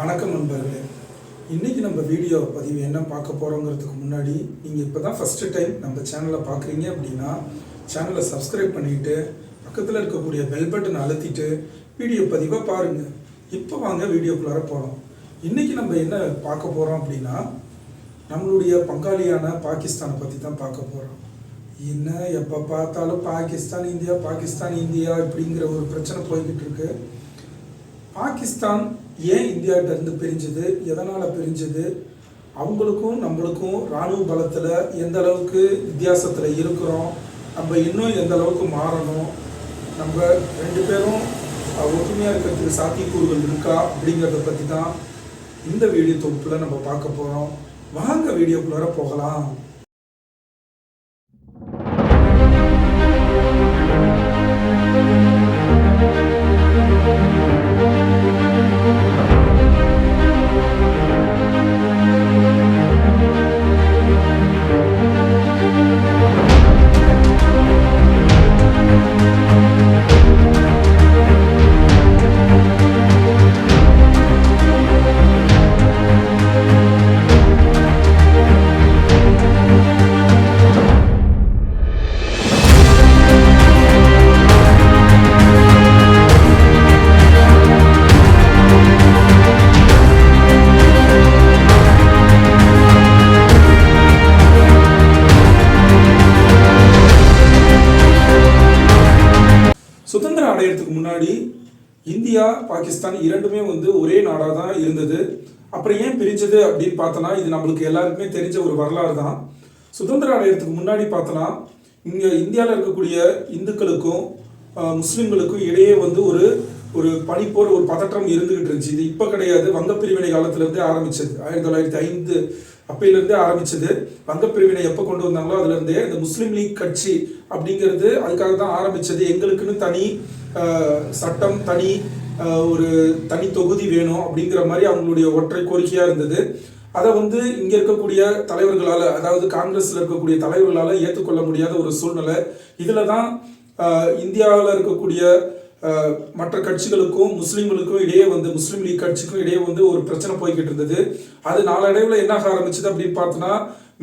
வணக்கம் நண்பர்களே. இன்றைக்கி நம்ம வீடியோ பதிவு என்ன பார்க்க போகிறோங்கிறதுக்கு முன்னாடி நீங்கள் இப்போ தான் ஃபஸ்ட்டு டைம் நம்ம சேனலை பார்க்குறீங்க அப்படின்னா சேனலை சப்ஸ்கிரைப் பண்ணிவிட்டு பக்கத்தில் இருக்கக்கூடிய பெல் பட்டன் அழுத்திட்டு வீடியோ பதிவாக பாருங்கள் இப்போ வாங்க வீடியோக்குள்ளார போகலாம் இன்றைக்கி நம்ம என்ன பார்க்க போகிறோம் அப்படின்னா நம்மளுடைய பங்காளியான பாகிஸ்தானை பற்றி தான் பார்க்க போகிறோம் என்ன எப்போ பார்த்தாலும் பாகிஸ்தான் இந்தியா பாகிஸ்தான் இந்தியா இப்படிங்கிற ஒரு பிரச்சனை போய்கிட்டு இருக்கு. பாகிஸ்தான் ஏன் இந்தியாட்ட இருந்து பிரிஞ்சுது? எதனால் பிரிஞ்சுது? அவங்களுக்கும் நம்மளுக்கும் இராணுவ பலத்தில் எந்த அளவுக்கு வித்தியாசத்தில் இருக்கிறோம்? நம்ம இன்னும் எந்த அளவுக்கு மாறணும்? நம்ம ரெண்டு பேரும் ஒற்றுமையாக இருக்கிறதுக்கு சாத்தியக்கூறுகள் இருக்கா? அப்படிங்கிறத பற்றி தான் இந்த வீடியோ தொகுப்பில் நம்ம பார்க்க போகிறோம் வாங்க வீடியோக்குள்ளார போகலாம். சுதந்திரம் அடையிறதுக்கு முன்னாடி இந்தியா பாகிஸ்தான் இரண்டுமே வந்து ஒரே நாடாக தான் இருந்தது. அப்புறம் ஏன் பிரிஞ்சது அப்படின்னு பார்த்தோன்னா இது நம்மளுக்கு எல்லாருக்குமே தெரிஞ்ச ஒரு வரலாறு தான். சுதந்திரம் அடையிறதுக்கு முன்னாடி பார்த்தோன்னா இங்கே இந்தியாவில் இருக்கக்கூடிய இந்துக்களுக்கும் முஸ்லீம்களுக்கும் இடையே வந்து ஒரு ஒரு பனிப்போர் ஒரு பதற்றம் இருந்துகிட்டு இருந்துச்சு. இது இப்போ கிடையாது. வங்க பிரிவினை காலத்திலேருந்தே ஆரம்பிச்சது. ஆயிரத்தி தொள்ளாயிரத்தி ஐந்து அப்பையிலேருந்தே ஆரம்பிச்சது. வங்க பிரிவினை எப்போ கொண்டு வந்தாங்களோ அதுலேருந்தே இந்த முஸ்லீம் லீக் கட்சி அப்படிங்கிறது அதுக்காக தான் ஆரம்பித்தது எங்களுக்குன்னு தனி சட்டம் தனி ஒரு தனி தொகுதி வேணும் அப்படிங்கிற மாதிரி அவங்களுடைய ஒற்றை கோரிக்கையாக இருந்தது. அதை வந்து இங்கே இருக்கக்கூடிய தலைவர்களால் அதாவது காங்கிரஸில் இருக்கக்கூடிய தலைவர்களால் ஏற்றுக்கொள்ள முடியாத ஒரு சூழ்நிலை. இதில் தான் இந்தியாவில் இருக்கக்கூடிய மற்ற கட்சிகளுக்கும் முஸ்லீம்களுக்கும் இடையே வந்து முஸ்லீம் லீக் கட்சிக்கும் இடையே வந்து ஒரு பிரச்சனை போய்கிட்டு இருந்தது. அது நாளடைவில் என்ன ஆக ஆரம்பிச்சது அப்படின்னு பார்த்தோன்னா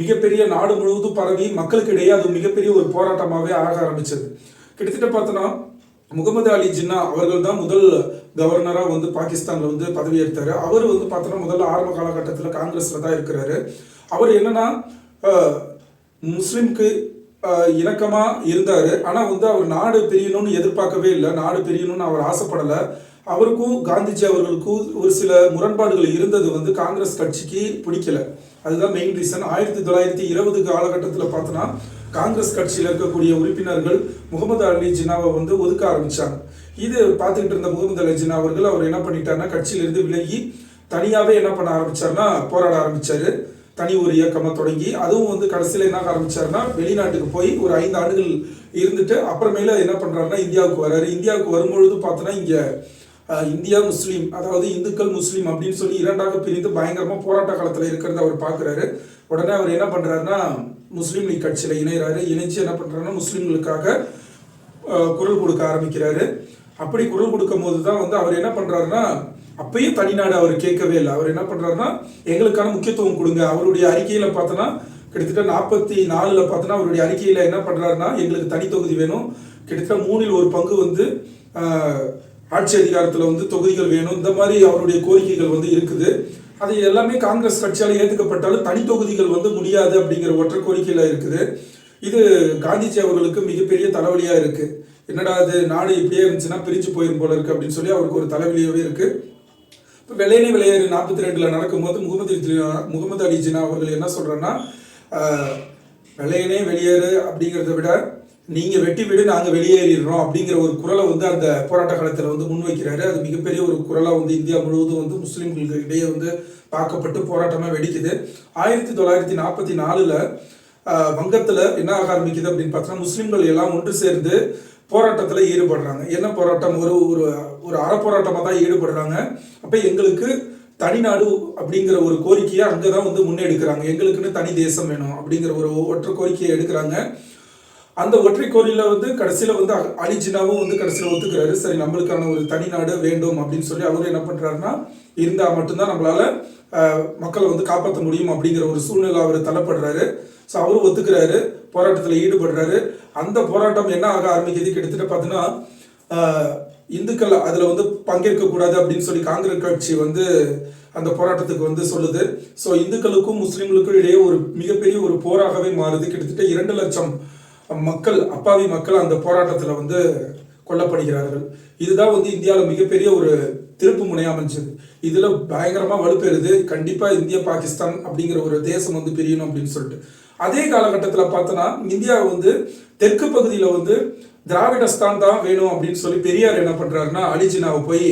மிகப்பெரிய நாடு முழுவதும் பரவி மக்களுக்கு இடையே அது மிகப்பெரிய ஒரு போராட்டமாகவே ஆக ஆரம்பிச்சது. கிட்டத்தட்ட பார்த்தோன்னா முகமது அலி ஜின்னா அவர்கள் தான் முதல் கவர்னராக வந்து பாகிஸ்தானில் வந்து பதவியேற்றாரு. அவர் வந்து பார்த்தோன்னா முதல்ல ஆரம்ப காலகட்டத்தில் காங்கிரஸில் தான் இருக்கிறாரு. அவர் என்னன்னா முஸ்லீம்க்கு இணக்கமாக இருந்தார். ஆனால் வந்து அவர் நாடு பிரியணும்னு எதிர்பார்க்கவே இல்லை. நாடு பிரியணும்னு அவர் ஆசைப்படலை. அவருக்கும் காந்திஜி அவர்களுக்கும் ஒரு சில முரண்பாடுகள் இருந்தது வந்து காங்கிரஸ் கட்சிக்கு பிடிக்கல. அதுதான் மெயின் ரீசன் ஆயிரத்தி தொள்ளாயிரத்தி இருபது காலகட்டத்தில் பார்த்தோன்னா காங்கிரஸ் கட்சியில் இருக்கக்கூடிய உறுப்பினர்கள் முகமது அலி ஜினாவை வந்து ஒதுக்க ஆரம்பித்தாங்க இது பார்த்துக்கிட்டு இருந்த முகமது அலி ஜினா அவர்கள் அவர் என்ன பண்ணிட்டாருன்னா கட்சியிலிருந்து விலகி தனியாகவே என்ன பண்ண ஆரம்பிச்சாருன்னா போராட ஆரம்பித்தார் தனி ஒரு இயக்கமாக தொடங்கி அதுவும் வந்து கடைசியில் என்ன ஆரம்பிச்சாருன்னா வெளிநாட்டுக்கு போய் ஒரு ஐந்து ஆண்டுகள் இருந்துட்டு அப்புறமேல என்ன பண்ணுறாருன்னா இந்தியாவுக்கு வர்றாரு. இந்தியாவுக்கு வரும்பொழுது பார்த்தோன்னா இங்கே இந்தியா முஸ்லீம் அதாவது இந்துக்கள் முஸ்லீம் அப்படின்னு சொல்லி இரண்டாக பிரிந்து பயங்கரமாக போராட்ட காலத்தில் இருக்கிறத அவர் பார்க்குறாரு உடனே அவர் என்ன பண்ணுறாருன்னா முஸ்லீம் லீக் கட்சியில் இணைகிறாரு இணைச்சு என்ன பண்ணுறாருன்னா முஸ்லீம்களுக்காக குரல் கொடுக்க ஆரம்பிக்கிறாரு. அப்படி குரல் கொடுக்கும் போது தான் வந்து அவர் என்ன பண்ணுறாருன்னா அப்பயும் தனிநாடு அவர் கேட்கவே இல்லை. அவர் என்ன பண்ணுறாருன்னா எங்களுக்கான முக்கியத்துவம் கொடுங்க. அவருடைய அறிக்கையில் பார்த்தோன்னா கிட்டத்தட்ட நாற்பத்தி நாலில் பார்த்தோன்னா அவருடைய அறிக்கையில் என்ன பண்ணுறாருன்னா எங்களுக்கு தனி தொகுதி வேணும். கிட்டத்தட்ட மூணில் ஒரு பங்கு வந்து ஆட்சி அதிகாரத்தில் வந்து தொகுதிகள் வேணும். இந்த மாதிரி அவருடைய கோரிக்கைகள் வந்து இருக்குது. அது எல்லாமே காங்கிரஸ் கட்சியால் ஏற்றுக்கப்பட்டாலும் தனி தொகுதிகள் வந்து முடியாது அப்படிங்கிற ஒற்றை கோரிக்கையில் இருக்குது. இது காந்திஜி அவர்களுக்கு மிகப்பெரிய தலைவலியாக இருக்குது என்னடா அது நாடு இப்படியே இருந்துச்சுன்னா பிரிஞ்சு போயிரும் போல இருக்கு அப்படின்னு சொல்லி அவருக்கு ஒரு தலைவலியாகவே இருக்குது இப்போ வெள்ளையனை விளையாறு நாற்பத்தி ரெண்டில் நடக்கும்போது முகமது அலி முகமது அலி ஜின்னா அவர்கள் என்ன சொல்கிறேன்னா வெள்ளையனே வெளியேறு அப்படிங்கிறத விட நீங்கள் வெட்டி விடு நாங்கள் வெளியேறிடுறோம் அப்படிங்கிற ஒரு குரலை வந்து அந்த போராட்ட காலத்தில் வந்து முன்வைக்கிறாரு. அது மிகப்பெரிய ஒரு குரலாக வந்து இந்தியா முழுவதும் வந்து முஸ்லீம்களுக்கு இடையே வந்து பார்க்கப்பட்டு போராட்டமாக வெடிக்குது. ஆயிரத்தி தொள்ளாயிரத்தி நாற்பத்தி நாலில் வங்கத்தில் என்ன ஆக ஆரம்பிக்குது அப்படின்னு பார்த்தோன்னா முஸ்லீம்கள் எல்லாம் ஒன்று சேர்ந்து போராட்டத்தில் ஈடுபடுறாங்க. என்ன போராட்டம்? ஒரு ஒரு ஒரு அறப்போராட்டமாக தான் ஈடுபடுறாங்க. அப்போ எங்களுக்கு தனிநாடு அப்படிங்கிற ஒரு கோரிக்கையை அங்கே தான் வந்து முன்னெடுக்கிறாங்க. எங்களுக்குன்னு தனி தேசம் வேணும் அப்படிங்கிற ஒரு ஒற்றை கோரிக்கையை எடுக்கிறாங்க. அந்த ஒற்றை கோரியில வந்து கடைசியில் வந்து அலிஜினாவும் வந்து கடைசியில் ஒத்துக்கிறாரு. சரி நம்மளுக்கான ஒரு தனி நாடு வேண்டும் அப்படின்னு சொல்லி அவர் என்ன பண்ணுறாருன்னா இருந்தால் மட்டும்தான் நம்மளால மக்களை வந்து காப்பாற்ற முடியும் அப்படிங்கிற ஒரு சூழ்நிலை அவர் தள்ளப்படுறாரு. ஸோ அவரும் ஒத்துக்கிறாரு. போராட்டத்தில் ஈடுபடுறாரு. அந்த போராட்டம் என்ன ஆக ஆரம்பிக்குது? கிட்டத்தட்ட பார்த்தீங்கன்னா இந்துக்கள் அதில் வந்து பங்கேற்கக்கூடாது அப்படின்னு சொல்லி காங்கிரஸ் கட்சி வந்து அந்த போராட்டத்துக்கு வந்து சொல்லுது. ஸோ இந்துக்களுக்கும் முஸ்லீம்களுக்கும் இடையே ஒரு மிகப்பெரிய ஒரு போராகவே மாறுது. கிட்டத்தட்ட இரண்டு லட்சம் மக்கள் அப்பாவி மக்கள் அந்த போராட்டத்தில் வந்து கொல்லப்படுகிறார்கள். இதுதான் வந்து இந்தியாவில் மிகப்பெரிய ஒரு திருப்பு முனை அமைஞ்சது. இதில் பயங்கரமாக வலுப்பெறுது. கண்டிப்பாக இந்தியா பாகிஸ்தான் அப்படிங்கிற ஒரு தேசம் வந்து பிரியணும் அப்படின்னு சொல்லிட்டு. அதே காலகட்டத்தில் பார்த்தோன்னா இந்தியா வந்து தெற்கு பகுதியில் வந்து திராவிடஸ்தான் தான் வேணும் அப்படின்னு சொல்லி பெரியார் என்ன பண்ணுறாருன்னா அலிஜினாவை போய்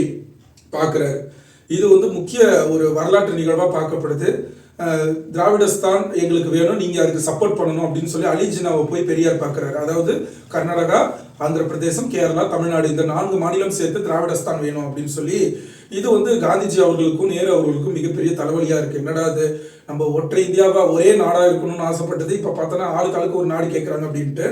பார்க்குறாரு இது வந்து முக்கிய ஒரு வரலாற்று நிகழ்வாக பார்க்கப்படுது. திராவிடஸ்தான் எங்களுக்கு வேணும் நீங்கள் அதுக்கு சப்போர்ட் பண்ணணும் அப்படின்னு சொல்லி அலிஜினாவை போய் பெரியார் பார்க்குறாரு அதாவது கர்நாடகா ஆந்திர பிரதேசம் கேரளா தமிழ்நாடு இந்த நான்கு மாநிலம் சேர்த்து திராவிடஸ்தான் வேணும் அப்படின்னு சொல்லி இது வந்து காந்திஜி அவர்களுக்கும் நேரு அவர்களுக்கும் மிகப்பெரிய தலைவலியாக இருக்குது என்னடா அது நம்ம ஒற்றை இந்தியாவா ஒரே நாடாக இருக்கணும்னு ஆசைப்பட்டது. இப்போ பார்த்தோன்னா ஆளுக்கு ஆளுக்கு ஒரு நாடு கேட்குறாங்க அப்படின்ட்டு.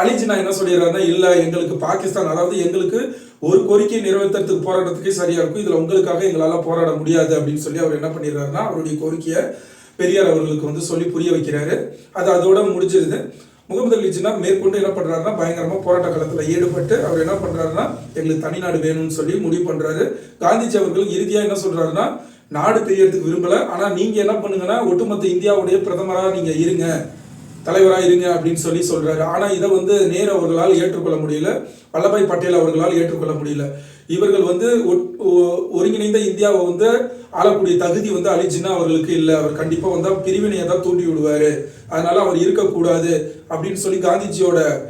அலிஜினா என்ன சொல்லிடுறாருன்னா இல்லை எங்களுக்கு பாகிஸ்தான் அதாவது எங்களுக்கு ஒரு கோரிக்கை நிறைவேற்றுறதுக்கு போராட்டத்துக்கே சரியா இருக்கும். இதுல உங்களுக்காக எங்களால போராட முடியாது அப்படின்னு சொல்லி அவர் என்ன பண்ணிடுறாருன்னா அவருடைய கோரிக்கையை பெரியார் அவர்களுக்கு வந்து சொல்லி புரிய வைக்கிறாரு. அது அதோட முடிஞ்சிருது. முகமது அலி ஜின்னா மேற்கொண்டு என்ன பண்றாருன்னா பயங்கரமா போராட்ட காலத்துல ஈடுபட்டு அவர் என்ன பண்றாருன்னா எங்களுக்கு தனிநாடு வேணும்னு சொல்லி முடிவு பண்றாரு. காந்திஜி அவர்கள் இறுதியா என்ன சொல்றாருன்னா நாடு பிரியறதுக்கு விரும்பல. ஆனா நீங்க என்ன பண்ணுங்கன்னா ஒட்டுமொத்த இந்தியாவுடைய பிரதமரா நீங்க இருங்க தலைவராக இருங்க அப்படின்னு சொல்லி சொல்றாரு. ஆனா இதை வந்து நேரு அவர்களால் ஏற்றுக்கொள்ள முடியல. வல்லபாய் பட்டேல் அவர்களால் ஏற்றுக்கொள்ள முடியல. இவர்கள் வந்து ஒட்- ஒ- ஒருங்கிணைந்த இந்தியாவை வந்து ஆளக்கூடிய தகுதி வந்து அலி அவர்களுக்கு இல்லை. அவர் கண்டிப்பாக வந்து பிரிவினையை தான் தூண்டி விடுவார். அதனால அவர் இருக்கக்கூடாது அப்படின்னு சொல்லி காந்திஜியோட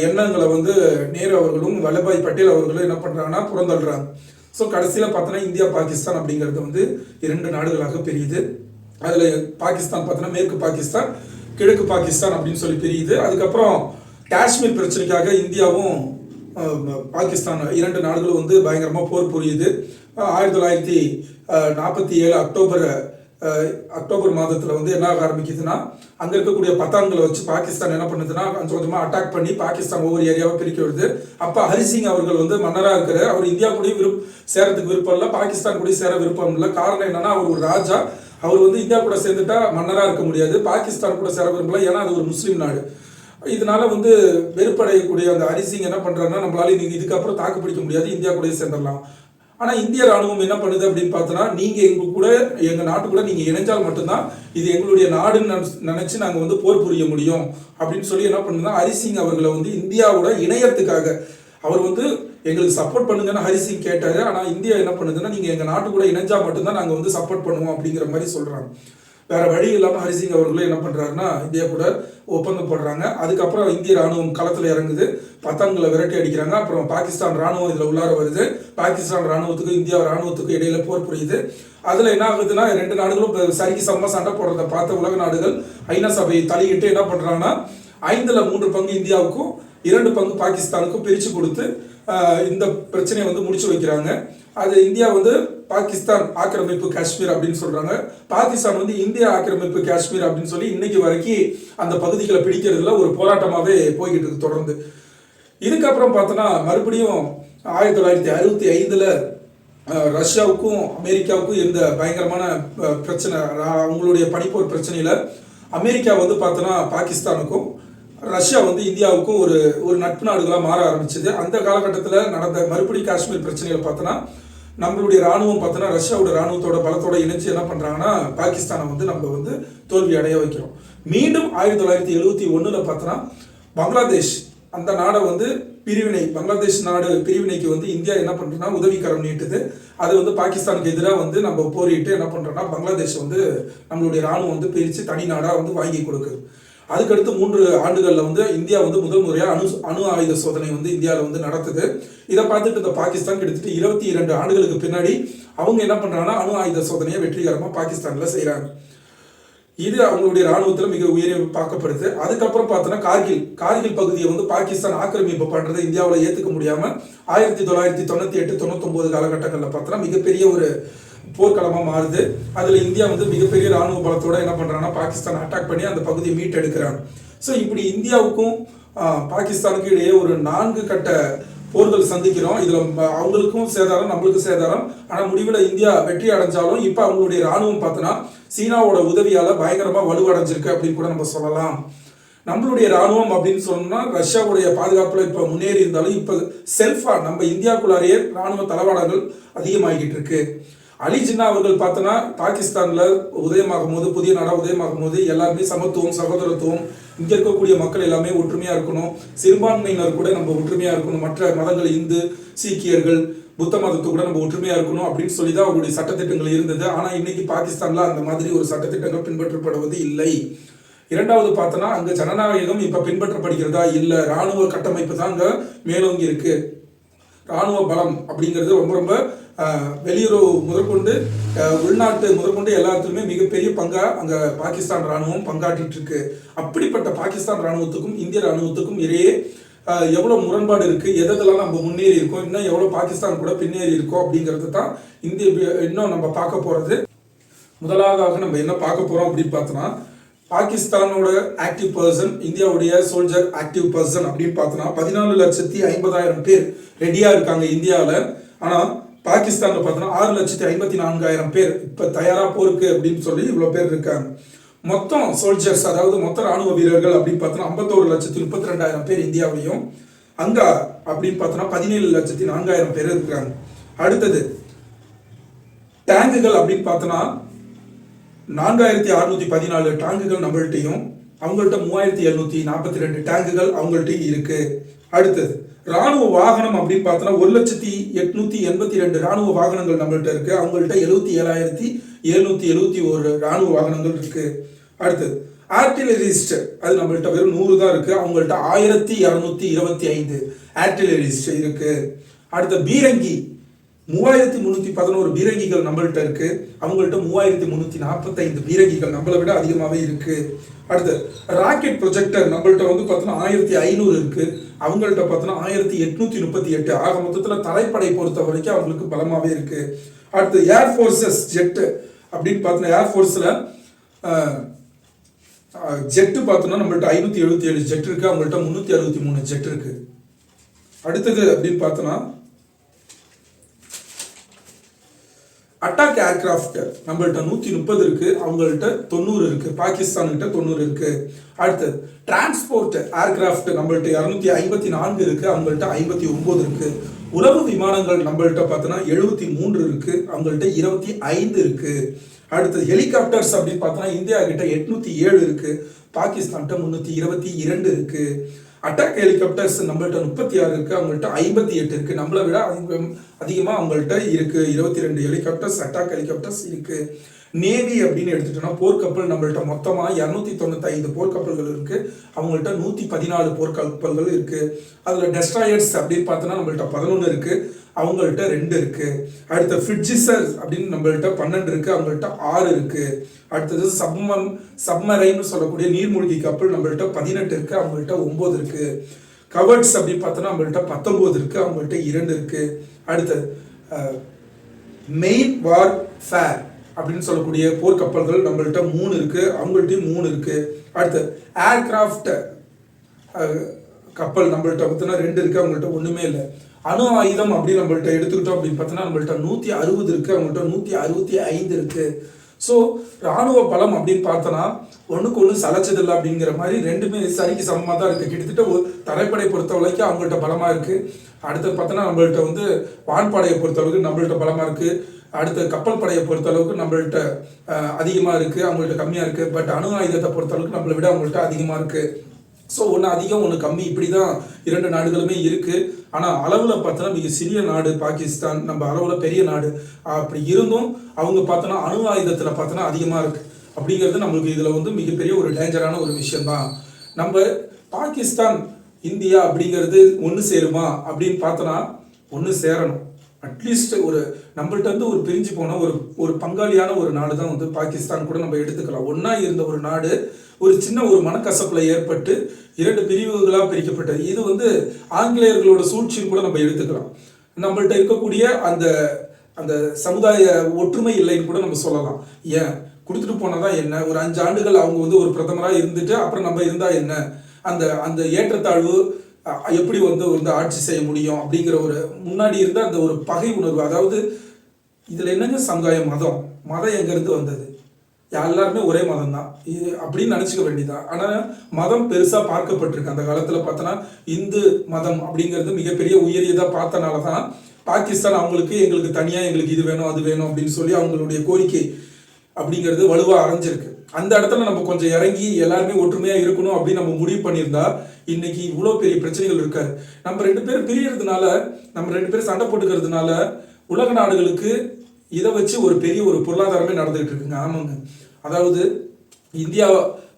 எண்ணங்களை வந்து நேரு அவர்களும் வல்லபாய் பட்டேல் அவர்களும் என்ன பண்ணுறாங்கன்னா புறந்தள்ளுறாங்க. ஸோ கடைசியில் பார்த்தோன்னா இந்தியா பாகிஸ்தான் அப்படிங்கிறது வந்து இரண்டு நாடுகளாக பிரியுது. அதில் பாகிஸ்தான் பார்த்தோன்னா மேற்கு பாகிஸ்தான் கிழக்கு பாகிஸ்தான் அப்படின்னு சொல்லி பிரியுது. அதுக்கப்புறம் காஷ்மீர் பிரச்சனைக்காக இந்தியாவும் பாகிஸ்தான் இரண்டு நாடுகளும் வந்து பயங்கரமாக போர் புரியுது. ஆயிரத்தி தொள்ளாயிரத்தி நாற்பத்தி ஏழு அக்டோபர் அக்டோபர் மாதத்தில் வந்து என்ன ஆக ஆரம்பிக்குதுன்னா அங்கே இருக்கக்கூடிய பத்தான்களை வச்சு பாகிஸ்தான் என்ன பண்ணுதுன்னா கொஞ்சம் கொஞ்சமாக அட்டாக் பண்ணி பாகிஸ்தான் ஒவ்வொரு ஏரியாவை பிரிக்க விடுது. அப்போ ஹரிசிங் அவர்கள் வந்து மன்னராக இருக்கிற அவர் இந்தியா கூட விருப் சேரத்துக்கு விருப்பம் இல்லை பாகிஸ்தான் கூட சேர விருப்பம் இல்லை. காரணம் என்னன்னா அவர் ஒரு ராஜா. அவர் வந்து இந்தியா கூட சேர்ந்துட்டா மன்னராக இருக்க முடியாது. பாகிஸ்தான் கூட சேர விரும்பல ஏன்னா அது ஒரு முஸ்லீம் நாடு. இதனால வந்து வெறுப்படையக்கூடிய அந்த ஹரிசிங் என்ன பண்றாருன்னா நம்மளால இது இதுக்கப்புறம் தாக்கு பிடிக்க முடியாது. இந்தியா கூட சேர்ந்துடலாம். ஆனால் இந்திய ராணுவம் என்ன பண்ணுது அப்படின்னு பார்த்தோன்னா நீங்கள் எங்க கூட எங்கள் நாட்டு கூட நீங்கள் இணைஞ்சால் மட்டும்தான் இது எங்களுடைய நாடுன்னு நினச்சி நாங்கள் வந்து போர் புரிய முடியும். அப்படின்னு சொல்லி என்ன பண்ணுதுன்னா ஹரிசிங் அவர்களை வந்து இந்தியாவோட இணையத்துக்காக அவர் வந்து எங்களுக்கு சப்போர்ட் பண்ணுங்கன்னு ஹரிசிங் கேட்டார். ஆனால் இந்தியா என்ன பண்ணுதுன்னா நீங்கள் எங்கள் நாட்டு கூட இணைஞ்சால் மட்டும்தான் நாங்கள் வந்து சப்போர்ட் பண்ணுவோம் அப்படிங்கிற மாதிரி சொல்கிறாங்க வேற வழி இல்லாம ஹரிசிங் அவர்களும் என்ன பண்றாருன்னா இந்தியா கூட ஒப்பந்தம் போடுறாங்க. அதுக்கப்புறம் இந்திய ராணுவம் களத்துல இறங்குது. பத்தான்களை விரட்டி அடிக்கிறாங்க. அப்புறம் பாகிஸ்தான் ராணுவம் இதுல உள்ளார வருது. பாகிஸ்தான் ராணுவத்துக்கும் இந்தியா ராணுவத்துக்கும் இடையில போர் புரியுது. அதுல என்ன ஆகுதுன்னா ரெண்டு நாடுகளும் சரிக்கு சமமா சண்டை போடுறத பார்த்த உலக நாடுகள் ஐநா சபையை தலையிட்டு என்ன பண்றாங்கன்னா ஐந்துல மூன்று பங்கு இந்தியாவுக்கும் இரண்டு பங்கு பாகிஸ்தானுக்கும் பிரிச்சு கொடுத்து இந்த பிரச்சனையை வந்து முடிச்சு வைக்கிறாங்க. அது இந்தியா வந்து பாகிஸ்தான் ஆக்கிரமிப்பு காஷ்மீர் அப்படின்னு சொல்றாங்க. பாகிஸ்தான் வந்து இந்தியா ஆக்கிரமிப்பு காஷ்மீர் அப்படின்னு சொல்லி இன்னைக்கு வரைக்கும் அந்த பகுதிகளை பிடிக்கிறதுல ஒரு போராட்டமாவே போய்கிட்டு இருக்கு தொடர்ந்து. இதுக்கப்புறம் பார்த்தோன்னா மறுபடியும் ஆயிரத்தி தொள்ளாயிரத்தி அறுபத்தி ஐந்துல ரஷ்யாவுக்கும் அமெரிக்காவுக்கும் இருந்த பயங்கரமான பிரச்சனை அவங்களுடைய பனிப்போர் பிரச்சனையில அமெரிக்கா வந்து பார்த்தோன்னா பாகிஸ்தானுக்கும் ரஷ்யா வந்து இந்தியாவுக்கும் ஒரு ஒரு நட்பு நாடுகளாக மாற ஆரம்பிச்சது. அந்த காலகட்டத்தில் நடந்த மறுபடி காஷ்மீர் பிரச்சனைகள் பார்த்தோன்னா நம்மளுடைய ராணுவம் பார்த்தோன்னா ரஷ்யாவோட ராணுவத்தோட பலத்தோட இணைச்சு என்ன பண்ணுறாங்கன்னா பாகிஸ்தானை வந்து நம்ம வந்து தோல்வி அடைய வைக்கிறோம். மீண்டும் ஆயிரத்தி தொள்ளாயிரத்தி எழுபத்தி ஒன்றில் பார்த்தோன்னா பங்களாதேஷ் அந்த நாடை வந்து பிரிவினை பங்களாதேஷ் நாடு பிரிவினைக்கு வந்து இந்தியா என்ன பண்ணுறோன்னா உதவிக்கரம் நீட்டுது. அது வந்து பாகிஸ்தானுக்கு எதிராக வந்து நம்ம போரிட்டு என்ன பண்ணுறோன்னா பங்களாதேஷ் வந்து நம்மளுடைய ராணுவம் வந்து பிரித்து தனி நாடாக வந்து வாங்கி கொடுக்குது. அதுக்கடுத்து மூன்று ஆண்டுகளில் வந்து இந்தியா வந்து முதல் முறையாக அணு அணு ஆயுத சோதனை வந்து இந்தியாவில் வந்து நடத்துது. இதை பார்த்துட்டு இந்த பாகிஸ்தான் கிட்டத்தட்ட இருபத்தி இரண்டு ஆண்டுகளுக்கு பின்னாடி அவங்க என்ன பண்ணுறாங்கன்னா அணு ஆயுத சோதனையை வெற்றிகரமாக பாகிஸ்தானில் செய்கிறாங்க இது அவங்களுடைய ராணுவத்தில் மிக உயரிய பார்க்கப்படுது. அதுக்கப்புறம் பார்த்தோன்னா கார்கில் கார்கில் பகுதியை வந்து பாகிஸ்தான் ஆக்கிரமிப்பு பண்ணுறதை இந்தியாவில் ஏற்றுக்க முடியாமல் ஆயிரத்தி தொள்ளாயிரத்தி தொண்ணூற்றி எட்டு தொண்ணூத்தொம்பது காலகட்டங்களில் பார்த்தோன்னா மிகப்பெரிய ஒரு போர்க்களமாக மாறுது. அதில் இந்தியா வந்து மிகப்பெரிய ராணுவ பலத்தோட என்ன பண்ணுறாங்கன்னா பாகிஸ்தான் அட்டாக் பண்ணி அந்த பகுதியை மீட்டெடுக்கிறாங்க. ஸோ இப்படி இந்தியாவுக்கும் பாகிஸ்தானுக்கும் இடையே ஒரு நான்கு கட்ட போர்கள் சந்திக்கிறோம். இதில் அவங்களுக்கும் சேதாரம் நம்மளுக்கும் சேதாரம். ஆனால் முடிவில் இந்தியா வெற்றி அடைஞ்சாலும் இப்போ அவங்களுடைய ராணுவம் பார்த்தோன்னா சீனாவோட உதவியால் பயங்கரமாக வலுவடைஞ்சிருக்கு அப்படின்னு கூட நம்ம சொல்லலாம். நம்மளுடைய ராணுவம் அப்படின்னு சொன்னால் ரஷ்யாவுடைய பாதுகாப்பில் இப்போ முன்னேறி இருந்தாலும் இப்போ செல்ஃபாக நம்ம இந்தியாக்குள்ளாரையே ராணுவ தளவாடங்கள் அதிகமாகிட்டு இருக்கு. அலி ஜின்னா அவர்கள் பார்த்தோன்னா பாகிஸ்தான்ல உதயமாகும் போது புதிய நாடாக உதயமாகும் போது எல்லாருமே சமத்துவம் சகோதரத்துவம் இங்கே இருக்கக்கூடிய மக்கள் எல்லாமே ஒற்றுமையா இருக்கணும். சிறுபான்மையினர் கூட நம்ம ஒற்றுமையா இருக்கணும். மற்ற மதங்கள் இந்து சீக்கியர்கள் புத்த மதத்து கூட நம்ம ஒற்றுமையா இருக்கணும் அப்படின்னு சொல்லி தான் அவருடைய சட்டத்திட்டங்கள் இருந்தது. ஆனால் இன்னைக்கு பாகிஸ்தான்ல அந்த மாதிரி ஒரு சட்டத்திட்டங்கள் பின்பற்றப்படுவது இல்லை. இரண்டாவது பார்த்தோன்னா அங்கே ஜனநாயகம் இப்போ பின்பற்றப்படுகிறதா இல்லை? ராணுவ கட்டமைப்பு தான் அங்கே மேலோங்கி இருக்குது ராணுவ பலம் அப்படிங்கிறது ரொம்ப ரொம்ப வெளியுறவு முதற்கொண்டு உள்நாட்டு முதற்கொண்டு எல்லாத்துலேயுமே மிகப்பெரிய பங்காக அங்கே பாகிஸ்தான் ராணுவம் பங்காற்றிட்டு இருக்கு அப்படிப்பட்ட பாகிஸ்தான் ராணுவத்துக்கும் இந்திய ராணுவத்துக்கும் இடையே எவ்வளோ முரண்பாடு இருக்குது எதெல்லாம் நம்ம முன்னேறி இருக்கோம்? இன்னும் எவ்வளோ பாகிஸ்தான் கூட பின்னேறி இருக்கோம்? அப்படிங்கிறது தான் இந்திய இன்னும் நம்ம பார்க்க போகிறது முதலாவதாக நம்ம என்ன பார்க்க போகிறோம் அப்படின்னு பார்த்தோன்னா பாகிஸ்தானோட ஆக்டிவ் பர்சன் இந்தியாவுடைய சோல்ஜர் ஆக்டிவ் பர்சன் அப்படின்னு பார்த்தோம்னா பதினாலு லட்சத்தி ஐம்பதாயிரம் பேர் ரெடியாக இருக்காங்க இந்தியாவில் ஆனால் பாகிஸ்தானில் பார்த்தோன்னா ஆறு லட்சத்தி ஐம்பத்தி நான்காயிரம் பேர் இப்போ தயாராக போருக்கு அப்படின்னு சொல்லி இவ்வளோ பேர் இருக்காங்க. மொத்தம் சோல்ஜர்ஸ் அதாவது மொத்த ராணுவ வீரர்கள் அப்படின்னு பார்த்தோன்னா ஐம்பத்தோரு லட்சத்தி முப்பத்தி ரெண்டாயிரம் பேர் இந்தியாவிலையும் அங்கே அப்படின்னு பார்த்தோன்னா பதினேழு லட்சத்தி நான்காயிரம் பேர் இருக்கிறாங்க அடுத்தது டேங்குகள் அப்படின்னு பார்த்தோன்னா நான்காயிரத்தி அறுநூற்றி பதினாலு டேங்குகள் நம்மள்ட்டையும் அவங்கள்ட்ட மூவாயிரத்தி எழுநூற்றி நாற்பத்தி ரெண்டு டேங்குகள் அவங்கள்ட்டையும் இருக்குது அடுத்தது ராணுவ வாகனம் அப்படின்னு பார்த்தோன்னா ஒரு லட்சத்தி எட்நூத்தி எண்பத்தி ரெண்டு ராணுவ வாகனங்கள் நம்மள்ட்ட இருக்கு. அவங்கள்ட்ட எழுபத்தி ஏழாயிரத்தி எழுநூத்தி எழுபத்தி ஒரு ராணுவ வாகனங்கள் இருக்கு. அடுத்தது ஆர்டிலரிஸ்ட் அது நம்மள்ட்ட வெறும் நூறு தான் இருக்கு. அவங்கள்ட்ட ஆயிரத்தி இரநூத்தி இருபத்தி ஐந்து ஆர்டிலரிஸ்ட் இருக்கு. அடுத்த பீரங்கி. மூவாயிரத்தி முந்நூற்றி பதினோரு பீரங்கிகள் நம்மள்கிட்ட இருக்கு. அவங்கள்ட்ட மூவாயிரத்தி முந்நூற்றி நாற்பத்தைந்து பீரங்கிகள் நம்மளை விட அதிகமாகவே இருக்கு. அடுத்து ராக்கெட் ப்ரொஜெக்டர் நம்மள்கிட்ட வந்து பார்த்தோன்னா ஆயிரத்தி ஐநூறு இருக்கு. அவங்கள்ட்ட பார்த்தோன்னா ஆயிரத்தி எட்நூத்தி முப்பத்தி எட்டு. ஆக மொத்தத்தில் தலைப்படை பொறுத்த வரைக்கும் அவங்களுக்கு பலமாகவே இருக்கு. அடுத்து ஏர் ஃபோர்ஸஸ் ஜெட்டு அப்படின்னு பார்த்தோன்னா ஏர் ஃபோர்ஸில் ஜெட்டு பார்த்தோன்னா நம்மள்ட்ட ஐநூற்றி எழுபத்தி ஏழு ஜெட் இருக்கு. அவங்கள்ட்ட முந்நூற்றி அறுபத்தி மூணு ஜெட் இருக்கு. அடுத்தது அப்படின்னு பார்த்தோன்னா அட்டாக் ஏர்கிராஃப்ட் நம்மள்கிட்ட நூற்றி முப்பது இருக்குது அவங்கள்ட்ட தொண்ணூறு இருக்குது பாகிஸ்தான்கிட்ட தொண்ணூறு இருக்குது அடுத்தது டிரான்ஸ்போர்ட் ஏர்கிராஃப்ட் நம்மள்கிட்ட இரநூத்தி ஐம்பத்தி நான்கு இருக்குது அவங்கள்ட்ட ஐம்பத்தி ஒம்பது இருக்குது உளவு விமானங்கள் நம்மள்கிட்ட பார்த்தோன்னா எழுபத்தி மூன்று இருக்குது அவங்கள்ட்ட இருபத்தி ஐந்து இருக்குது அடுத்தது ஹெலிகாப்டர்ஸ் அப்படின்னு பார்த்தோன்னா இந்தியா கிட்ட எட்நூற்றி ஏழு இருக்குது பாகிஸ்தான்கிட்ட முந்நூற்றி இருபத்தி இரண்டு இருக்குது அட்டாக் ஹெலிகாப்டர்ஸ் நம்மள்ட்ட முப்பத்தி ஆறு இருக்கு அவங்கள்ட்ட ஐம்பத்தி எட்டு இருக்கு. நம்மளை விட அதிகம் அதிகமா அவங்கள்ட்ட இருக்கு. இருபத்தி ரெண்டு ஹெலிகாப்டர்ஸ் அட்டாக் ஹெலிகாப்டர்ஸ் இருக்கு. நேவி அப்படின்னு எடுத்துட்டோம்னா போர்க்கப்பல் நம்மள்ட்ட மொத்தமாக இரநூத்தி தொண்ணூத்தி போர்க்கப்பல்கள் இருக்கு. அவங்கள்ட்ட நூத்தி பதினாலு போர்க்கப்பல்கள் இருக்கு. அதுல டெஸ்ட்ராயர்ஸ் அப்படின்னு பார்த்தோன்னா நம்மள்ட்ட பதினொன்று இருக்கு. அவங்கள்ட்ட ரெண்டு இருக்கு. அடுத்த ஃபிட்ஜிசர் அப்படின்னு நம்மள்ட்ட பன்னெண்டு இருக்கு. அவங்கள்ட்ட ஆறு இருக்கு. அடுத்தது சப்மர் சப்மரைன்னு சொல்லக்கூடிய நீர்மூழ்கி கப்பல் நம்மள்ட்ட பதினெட்டு இருக்கு அவங்கள்ட்ட ஒன்பது இருக்கு. கவர்ட்ஸ் அப்படின்னு பார்த்தோன்னா அவங்கள்ட்ட பத்தொன்பது இருக்கு அவங்கள்ட்ட இரண்டு இருக்கு. அடுத்தது மெயின் வார் ஃபேர் அப்படின்னு சொல்லக்கூடிய போர்க்கப்பல்கள் நம்மள்ட்ட மூணு இருக்கு அவங்கள்ட்டையும் மூணு இருக்கு. அடுத்து ஏர்கிராஃப்ட் கப்பல் நம்மள்ட்ட பார்த்தோன்னா ரெண்டு இருக்கு அவங்கள்ட்ட ஒண்ணுமே இல்லை. அணு ஆயுதம் அப்படி நம்மள்ட்ட எடுத்துக்கிட்டோம் அப்படின்னு பார்த்தோன்னா நம்மள்ட்ட நூத்தி அறுபது இருக்கு அவங்கள்ட்ட நூத்தி அறுபத்தி ஐந்து இருக்கு. ஸோ ராணுவ பலம் அப்படின்னு பார்த்தோன்னா ஒன்றுக்கு ஒன்று சலைச்சதில்லை அப்படிங்கிற மாதிரி ரெண்டுமே சரிக்கு சமமாக தான் இருக்குது கிட்டத்தட்ட ஒரு தரைப்படை பொறுத்த வரைக்கும் அவங்கள்ட்ட பலமாக இருக்குது அடுத்தது பார்த்தோன்னா நம்மள்ட்ட வந்து வான்படையை பொறுத்த அளவுக்கு நம்மள்ட்ட பலமாக இருக்குது அடுத்து கப்பல் படையை பொறுத்த அளவுக்கு நம்மள்ட்ட அதிகமாக இருக்குது அவங்கள்ட்ட கம்மியாக இருக்குது பட் அணு ஆயுதத்தை பொறுத்த அளவுக்கு நம்மளை விட அவங்கள்ட்ட அதிகமாக இருக்குது ஸோ ஒன்று அதிகம் ஒன்று கம்மி. இப்படி தான் இரண்டு நாடுகளுமே இருக்குது ஆனால் அளவில் பார்த்தோன்னா மிக சிறிய நாடு பாகிஸ்தான் நம்ம அளவில் பெரிய நாடு. அப்படி இருந்தும் அவங்க பார்த்தோன்னா அணு ஆயுதத்தில் பார்த்தோன்னா அதிகமாக இருக்குது அப்படிங்கிறது நம்மளுக்கு இதில் வந்து மிகப்பெரிய ஒரு டேஞ்சரான ஒரு விஷயம்தான். நம்ம பாகிஸ்தான் இந்தியா அப்படிங்கிறது ஒன்று சேருமா? அப்படின்னு பார்த்தோன்னா ஒன்று சேரணும். அட்லீஸ்ட் ஒரு நம்மள்ட்ட இருந்து ஒரு பிரிஞ்சு போன ஒரு ஒரு பங்காளியான ஒரு நாடு தான் வந்து பாகிஸ்தான் கூட நம்ம எடுத்துக்கலாம். ஒன்றா இருந்த ஒரு நாடு ஒரு சின்ன ஒரு மனக்கசப்பில் ஏற்பட்டு இரண்டு பிரிவுகளாக பிரிக்கப்பட்டது. இது வந்து ஆங்கிலேயர்களோட சூழ்ச்சின்னு கூட நம்ம எடுத்துக்கலாம். நம்மள்ட்ட இருக்கக்கூடிய அந்த அந்த சமுதாய ஒற்றுமை இல்லைன்னு கூட நம்ம சொல்லலாம். ஏன்? கொடுத்துட்டு போனதா என்ன? ஒரு அஞ்சு ஆண்டுகள் அவங்க வந்து ஒரு பிரதமராக இருந்துட்டு அப்புறம் நம்ம இருந்தால் என்ன? அந்த அந்த ஏற்றத்தாழ்வு எப்படி வந்து வந்து ஆட்சி செய்ய முடியும் அப்படிங்கிற ஒரு முன்னாடி இருந்த அந்த ஒரு பகை உணர்வு அதாவது இதில் என்னங்க சமுதாய மதம்? மதம் எங்கேருந்து வந்தது? எல்லாருமே ஒரே மதம் தான் இது அப்படின்னு நினச்சிக்க வேண்டியதான் ஆனால் மதம் பெருசாக பார்க்கப்பட்டிருக்கு. அந்த காலத்தில் பார்த்தோன்னா இந்து மதம் அப்படிங்கிறது மிகப்பெரிய உயரியதாக பார்த்தனால தான் பாகிஸ்தான் அவங்களுக்கு எங்களுக்கு தனியாக எங்களுக்கு இது வேணும் அது வேணும் அப்படின்னு சொல்லி அவங்களுடைய கோரிக்கை அப்படிங்கிறது வலுவாக அரைஞ்சிருக்கு. அந்த இடத்துல நம்ம கொஞ்சம் இறங்கி எல்லாருமே ஒற்றுமையாக இருக்கணும் அப்படின்னு நம்ம முடிவு பண்ணியிருந்தா இன்னைக்கு இவ்வளோ பெரிய பிரச்சனைகள் இருக்காது. நம்ம ரெண்டு பேரும் பிரியறதுனால நம்ம ரெண்டு பேரும் சண்டை போட்டுக்கிறதுனால உலக நாடுகளுக்கு இதை வச்சு ஒரு பெரிய ஒரு பொருளாதாரமே நடந்துகிட்டு இருக்குங்க. ஆமாங்க. அதாவது இந்தியா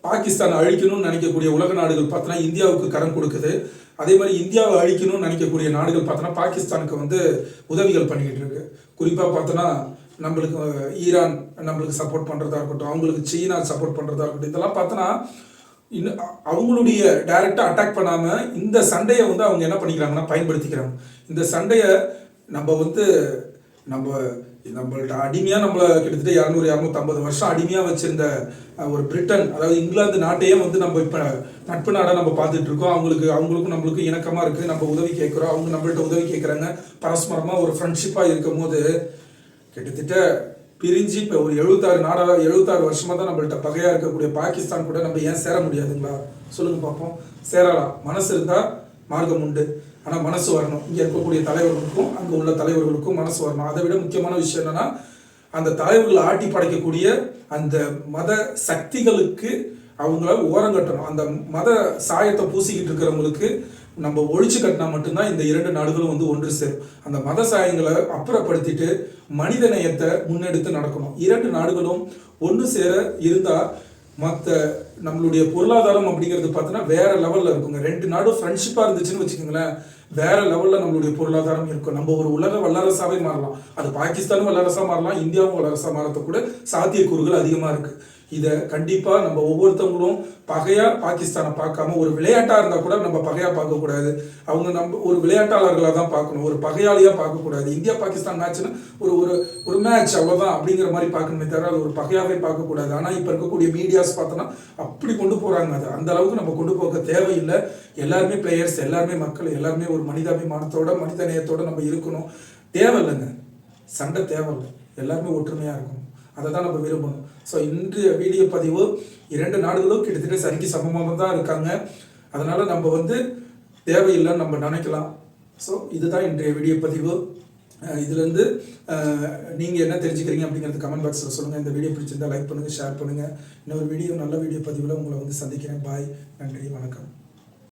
பாகிஸ்தான் அழிக்கணும்னு நினைக்கக்கூடிய உலக நாடுகள் பார்த்தோன்னா இந்தியாவுக்கு கடன் கொடுக்குது. அதே மாதிரி இந்தியாவை அழிக்கணும்னு நினைக்கக்கூடிய நாடுகள் பார்த்தோன்னா பாகிஸ்தானுக்கு வந்து உதவிகள் பண்ணிக்கிட்டு இருக்கு. குறிப்பாக பார்த்தோன்னா நம்மளுக்கு ஈரான் நம்மளுக்கு சப்போர்ட் பண்ணுறதா இருக்கட்டும் அவங்களுக்கு சீனா சப்போர்ட் பண்ணுறதா இருக்கட்டும் இதெல்லாம் பார்த்தோன்னா இன்னும் அவங்களுடைய டைரெக்டாக அட்டாக் பண்ணாமல் இந்த சண்டையை வந்து அவங்க என்ன பண்ணிக்கிறாங்கன்னா பயன்படுத்திக்கிறாங்க. இந்த சண்டையை நம்ம வந்து நம்ம நம்மள்ட்ட அடிமையாக நம்மளை கிட்டத்தட்ட இரநூறு இரநூத்தம்பது வருஷம் அடிமையா வச்சிருந்த ஒரு பிரிட்டன் அதாவது இங்கிலாந்து நாட்டையே வந்து நம்ம இப்போ நட்பு நாடாக நம்ம பார்த்துட்டு இருக்கோம். அவங்களுக்கு அவங்களுக்கும் நம்மளுக்கும் இணக்கமாக இருக்குது நம்ம உதவி கேட்குறோம். அவங்க நம்மள்ட்ட உதவி கேட்குறாங்க. பரஸ்பரமாக ஒரு ஃப்ரெண்ட்ஷிப்பாக இருக்கும் போது கிட்டத்தட்ட பிரிஞ்சு இப்போ ஒரு எழுபத்தாறு நாடா எழுபத்தாறு வருஷமாக தான் நம்மள்ட்ட பகையாக இருக்கக்கூடிய பாகிஸ்தான் கூட நம்ம ஏன் சேர முடியாதுங்களா? சொல்லுங்கள் பார்ப்போம் சேரலாம். மனசு இருந்தால் மார்க்கம் உண்டு. ஆனால் மனசு வரணும். இங்கே இருக்கக்கூடிய தலைவர்களுக்கும் அங்கே உள்ள தலைவர்களுக்கும் மனசு வரணும். அதை விட முக்கியமான விஷயம் என்னன்னா அந்த தலைவர்களை ஆட்டி படைக்கக்கூடிய அந்த மத சக்திகளுக்கு அவங்கள ஓரங்கட்டணும் அந்த மத சாயத்தை பூசிக்கிட்டு இருக்கிறவங்களுக்கு நம்ம ஒழிச்சு கட்டினா மட்டும்தான் இந்த இரண்டு நாடுகளும் வந்து ஒன்று சேரும். அந்த மத சாயங்களை அப்புறப்படுத்திட்டு மனித நேயத்தை முன்னெடுத்து நடக்கணும். இரண்டு நாடுகளும் ஒன்று சேர இருந்தால் மற்ற நம்மளுடைய பொருளாதாரம் அப்படிங்கிறது பார்த்தோன்னா வேற லெவலில் இருக்குங்க. ரெண்டு நாடும் ஃப்ரெண்ட்ஷிப்பாக இருந்துச்சுன்னு வச்சுக்கோங்களேன் வேற லெவலில் நம்மளுடைய பொருளாதாரம் இருக்கும். நம்ம ஒரு உலக வல்லரசாவே மாறலாம். அது பாகிஸ்தானும் வல்லரசாக மாறலாம் இந்தியாவும் வல்லரசாக மாறத கூட சாத்தியக்கூறுகள் அதிகமாக இருக்குது இதை கண்டிப்பா நம்ம ஒவ்வொருத்தவங்களும் பகையா பாகிஸ்தானை பார்க்காம ஒரு விளையாட்டா இருந்தா கூட நம்ம பகையா பார்க்க கூடாது. அவங்க நம்ம ஒரு விளையாட்டாளர்களாக தான் பார்க்கணும். ஒரு பகையாளியா பார்க்கக்கூடாது இந்தியா பாகிஸ்தான் மேட்ச்னு ஒரு ஒரு ஒரு மேட்ச் அவ்வளோதான் அப்படிங்கிற மாதிரி பார்க்கணுமே தவிர அது ஒரு பகையாவே பார்க்கக்கூடாது ஆனால் இப்போ இருக்கக்கூடிய மீடியாஸ் பார்த்தோன்னா அப்படி கொண்டு போறாங்க அது. அந்த அளவுக்கு நம்ம கொண்டு போக தேவையில்லை. எல்லாருமே பிளேயர்ஸ் எல்லாருமே மக்கள் எல்லாருமே ஒரு மனிதாபிமானத்தோட மனிதநேயத்தோட நம்ம இருக்கணும். தேவையில்லைங்க. சண்டை தேவையில்லை. எல்லாருமே ஒற்றுமையா இருக்கணும். அதை தான் நம்ம விரும்பணும். ஸோ இன்றைய வீடியோ பதிவு இரண்டு நாடுகளும் கிட்டத்தட்ட சரிக்கு சமமாக தான் இருக்காங்க. அதனால் நம்ம வந்து தேவையில்லைன்னு நம்ம நினைக்கலாம். ஸோ இதுதான் இன்றைய வீடியோ பதிவு. இதுலேருந்து நீங்கள் என்ன தெரிஞ்சுக்கிறீங்க அப்படிங்கிறது கமெண்ட் பாக்ஸில் சொல்லுங்கள் இந்த வீடியோ பிடிச்சிருந்தால் லைக் பண்ணுங்கள் ஷேர் பண்ணுங்கள் இன்னொரு வீடியோ நல்ல வீடியோ பதிவில் உங்களை வந்து சந்திக்கிறேன். பாய் நன்றி வணக்கம்.